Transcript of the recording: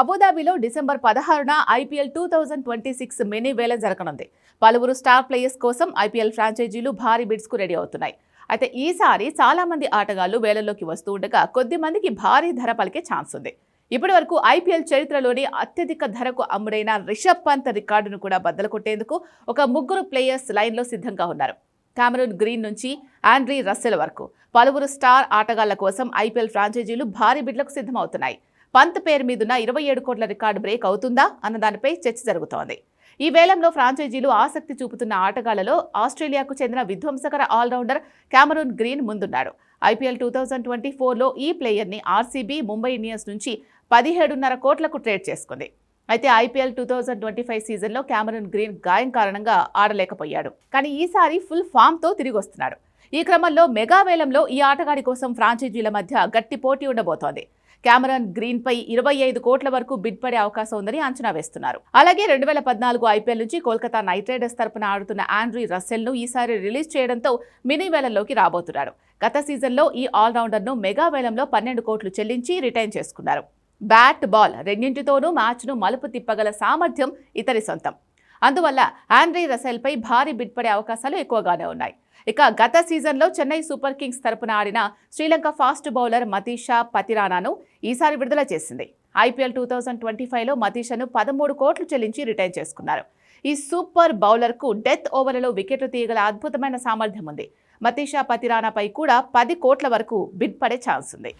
అబుదాబిలో December పదహారున IPL two thousand twenty six mini వేల జరగనుంది. పలువురు స్టార్ ప్లేయర్స్ కోసం ఐపీఎల్ ఫ్రాంచైజీలు భారీ బిడ్స్కు రెడీ అవుతున్నాయి. అయితే ఈసారి చాలా మంది ఆటగాళ్ళు వేలల్లోకి వస్తూ ఉండగా కొద్ది మందికి భారీ ధర పలికే ఛాన్స్ ఉంది. ఇప్పటి వరకు ఐపీఎల్ చరిత్రలోని అత్యధిక ధరకు అమ్ముడైన రిషబ్ పంత్ రికార్డును కూడా బద్దలు కొట్టేందుకు ఒక ముగ్గురు ప్లేయర్స్ లైన్లో సిద్ధంగా ఉన్నారు. కామరూన్ గ్రీన్ నుంచి ఆండ్రీ రస్సెల్ వరకు. పలువురు స్టార్ ఆటగాళ్ళ కోసం ఐపీఎల్ ఫ్రాంచైజీలు భారీ బిడ్లకు సిద్ధమవుతున్నాయి. పంత్ పేరు మీదున్న ఇరవై ఏడు కోట్ల రికార్డు బ్రేక్ అవుతుందా అన్న దానిపై చర్చ జరుగుతోంది. ఈ వేలంలో ఫ్రాంచైజీలు ఆసక్తి చూపుతున్న ఆటగాళ్ళలో ఆస్ట్రేలియాకు చెందిన విధ్వంసకర ఆల్రౌండర్ క్యామరూన్ గ్రీన్ ముందున్నాడు ఐపీఎల్ టూ థౌజండ్ ట్వంటీ ఫోర్లో ఈ ప్లేయర్ని ఆర్సీబీ ముంబై ఇండియన్స్ నుంచి పదిహేడున్నర కోట్లకు ట్రేడ్ చేసుకుంది. అయితే IPL two thousand twenty five సీజన్లో క్యామరూన్ గ్రీన్ గాయం కారణంగా ఆడలేకపోయాడు. కానీ ఈసారి ఫుల్ ఫామ్తో తిరిగి వస్తున్నాడు. ఈ క్రమంలో మెగా వేలంలో ఈ ఆటగాడి కోసం ఫ్రాంచైజీల మధ్య గట్టి పోటీ ఉండబోతోంది. కెమెరాన్ గ్రీన్ పై ఇరవై ఐదు కోట్ల వరకు బిడ్ పడే అవకాశం ఉందని అంచనా వేస్తున్నారు. అలాగే రెండు వేల పద్నాలుగు ఐపీఎల్ నుంచి కోల్కతా నైట్ రైడర్స్ తరపున ఆడుతున్న ఆండ్రీ రసెల్ను ఈసారి రిలీజ్ చేయడంతో మినీ వేలంలోకి రాబోతున్నారు. గత సీజన్లో ఈ ఆల్రౌండర్ను మెగా వేలంలో పన్నెండు కోట్లు చెల్లించి రిటైన్ చేసుకున్నారు. బ్యాట్ బాల్ రెండింటితోనూ మ్యాచ్ను మలుపు తిప్పగల సామర్థ్యం ఇతని సొంతం. అందువల్ల ఆండ్రీ రసెల్పై భారీ బిడ్ పడే అవకాశాలు ఎక్కువగానే ఉన్నాయి. ఇక గత సీజన్లో చెన్నై సూపర్ కింగ్స్ తరపున ఆడిన శ్రీలంక ఫాస్ట్ బౌలర్ మతీషా పతిరానాను ఈసారి విడుదల చేసింది. ఐపీఎల్ టూ థౌజండ్ ట్వంటీ ఫైవ్లో మతీషాను పదమూడు కోట్లు చెల్లించి రిటైర్ చేసుకున్నారు. ఈ సూపర్ బౌలర్కు డెత్ ఓవర్లలో వికెట్లు తీయగల అద్భుతమైన సామర్థ్యం ఉంది. మతీషా పతిరానాపై కూడా పది కోట్ల వరకు బిడ్ పడే ఛాన్స్ ఉంది.